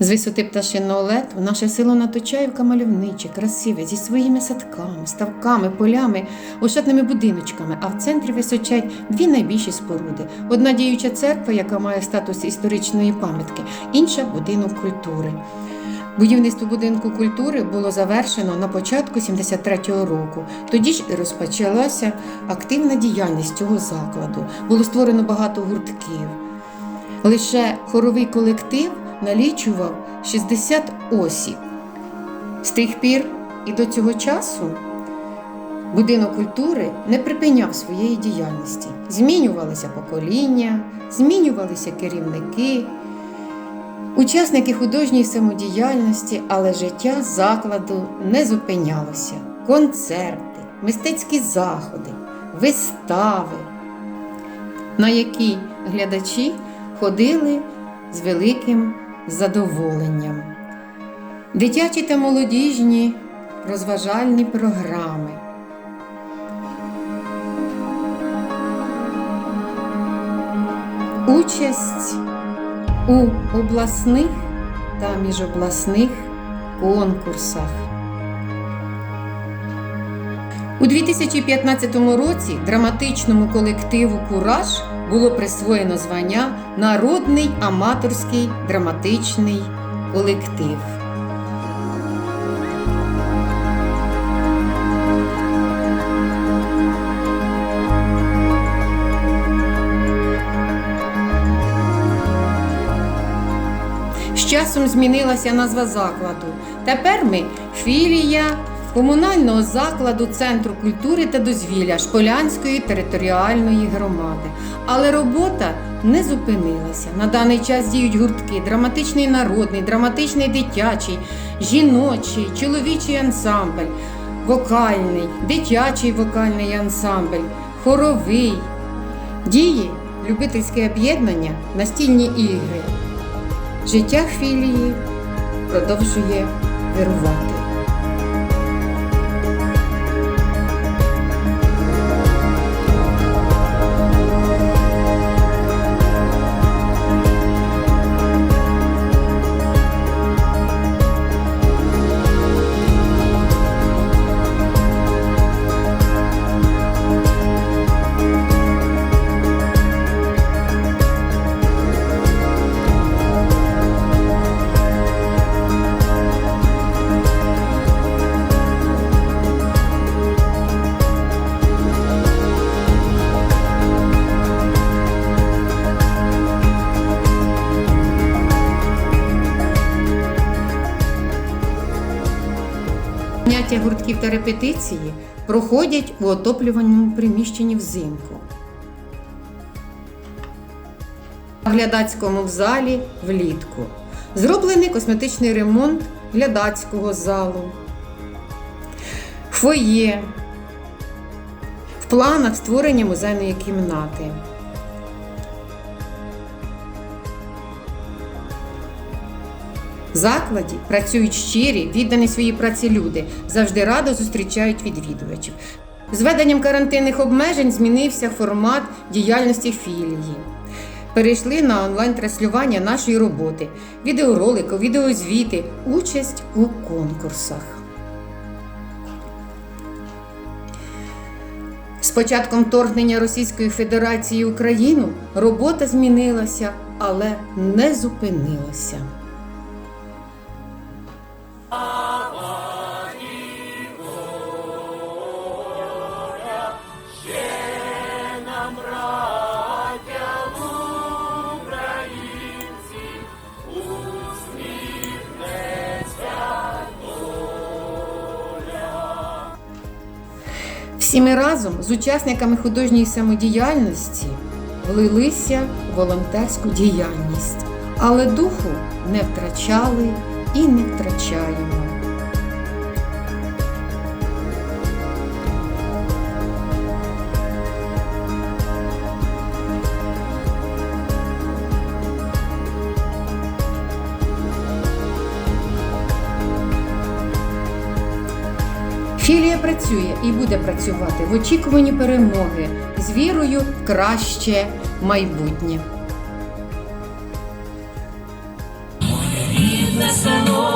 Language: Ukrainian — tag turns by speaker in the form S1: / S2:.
S1: З висоти пташиного лету наше село Наточаївка мальовниче, красиве, зі своїми садками, ставками, полями, ошатними будиночками, а в центрі височать дві найбільші споруди: одна діюча церква, яка має статус історичної пам'ятки, інша будинок культури. Будівництво будинку культури було завершено на початку 73-го року. Тоді ж і розпочалася активна діяльність цього закладу. Було створено багато гуртків. Лише хоровий колектив налічував 60 осіб. З тих пір і до цього часу будинок культури не припиняв своєї діяльності. Змінювалися покоління, змінювалися керівники, учасники художньої самодіяльності, але життя закладу не зупинялося. Концерти, мистецькі заходи, вистави, на які глядачі ходили з великим задоволенням. Дитячі та молодіжні розважальні програми. Участь у обласних та міжобласних конкурсах. У 2015 році драматичному колективу Кураж було присвоєно звання Народний аматорський драматичний колектив. З часом змінилася назва закладу. Тепер ми філія комунального закладу Центру культури та дозвілля Шполянської територіальної громади. Але робота не зупинилася. На даний час діють гуртки, драматичний народний, драматичний дитячий, жіночий, чоловічий ансамбль, вокальний, дитячий вокальний ансамбль, хоровий. Діє любительське об'єднання, настільні ігри. Життя філії продовжує вирувати. Заняття гуртків та репетиції проходять у отоплюваному приміщенні взимку. В глядацькому залі влітку. Зроблений косметичний ремонт глядацького залу. Фоє. В планах створення музейної кімнати. В закладі працюють щирі, віддані своїй праці люди, завжди радо зустрічають відвідувачів. З введенням карантинних обмежень змінився формат діяльності філії. Перейшли на онлайн-транслювання нашої роботи, відеоролики, відеозвіти, участь у конкурсах. З початком вторгнення Російської Федерації в Україну робота змінилася, але не зупинилася. Всі ми разом з учасниками художньої самодіяльності влилися в волонтерську діяльність, але духу не втрачали і не втрачаємо. Філія працює і буде працювати в очікуванні перемоги з вірою в краще майбутнє.
S2: Моє рідне село,